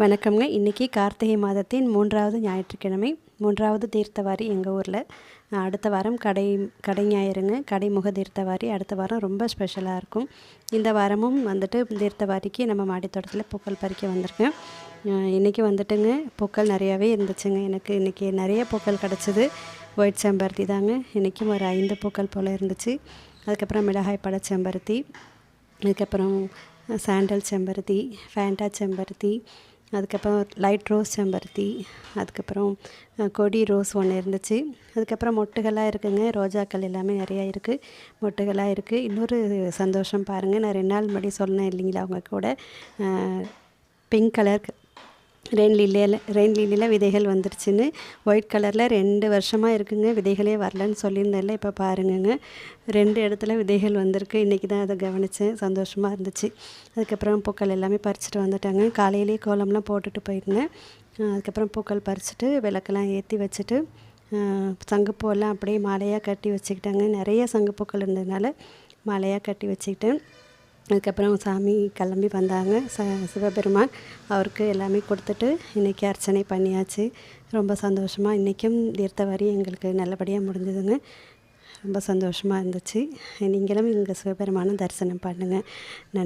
வணக்கம்ங்க. இன்றைக்கி கார்த்திகை மாதத்தின் மூன்றாவது ஞாயிற்றுக்கிழமை. மூன்றாவது தீர்த்தவாரி எங்கள் ஊரில். அடுத்த வாரம் கடை கடை ஞாயிறுங்க. கடைமுக தீர்த்தவாரி அடுத்த வாரம் ரொம்ப ஸ்பெஷலாக இருக்கும். இந்த வாரமும் வந்துட்டு தீர்த்தவாரிக்கு நம்ம மாடித்தோட்டத்தில் பூக்கள் பறிக்க வந்திருக்கேன் இன்றைக்கி வந்துட்டுங்க பூக்கள் நிறையாவே இருந்துச்சுங்க. எனக்கு இன்றைக்கி நிறைய பூக்கள் கிடச்சிது. ஒயிட் செம்பருத்தி தாங்க. இன்றைக்கும் ஒரு ஐந்து பூக்கள் போல் இருந்துச்சு. அதுக்கப்புறம் மிளகாய் பழ செம்பருத்தி. அதுக்கப்புறம் சாண்டல் செம்பருத்தி ஃபேண்டா செம்பருத்தி அதுக்கப்புறம் லைட் ரோஸ் செம்பருத்தி அதுக்கப்புறம் கொடி ரோஸ் ஒன்று இருந்துச்சு. அதுக்கப்புறம் மொட்டுகளாக இருக்குங்க. ரோஜாக்கள் எல்லாமே நிறையா இருக்குது மொட்டுகளாக இருக்குது இன்னொரு சந்தோஷம் பாருங்கள் நான் ரெண்டு நாள் முன்னாடி சொன்னேன் இல்லைங்களா அவங்க கூட? பிங்க் கலர் ரெயின் லில்லியில் ரெயின் லில்லியில் விதைகள் வந்துருச்சுன்னு. ஒயிட் கலரில் ரெண்டு வருஷமாக இருக்குங்க விதைகளே வரலன்னு சொல்லியிருந்தேன்ல இப்போ பாருங்கங்க. ரெண்டு இடத்துல விதைகள் வந்திருக்கு. இன்றைக்கி தான் அதை கவனித்தேன் சந்தோஷமாக இருந்துச்சு. அதுக்கப்புறம் பூக்கள் எல்லாமே பறிச்சுட்டு வந்துட்டாங்க. காலையிலேயே கோலம்லாம் போட்டுட்டு போயிருந்தேன். அதுக்கப்புறம் பூக்கள் பறிச்சுட்டு விளக்கெல்லாம் ஏற்றி வச்சுட்டு சங்குப்பூவெல்லாம் அப்படியே மாலையாக கட்டி வச்சுக்கிட்டாங்க. நிறைய சங்குப்பூக்கள் இருந்ததுனால மாலையாக கட்டி வச்சுக்கிட்டேன். அதுக்கப்புறம் சாமி கிளம்பி வந்தாங்க. ச சிவபெருமான் அவருக்கு எல்லாமே கொடுத்துட்டு இன்றைக்கி அர்ச்சனை பண்ணியாச்சு. ரொம்ப சந்தோஷமாக இன்றைக்கும் தீர்த்த வரி எங்களுக்கு நல்லபடியாக முடிஞ்சதுங்க. ரொம்ப சந்தோஷமாக இருந்துச்சு. நீங்களும் இங்கே சிவபெருமானும் தரிசனம் பண்ணுங்கள் நன்றி.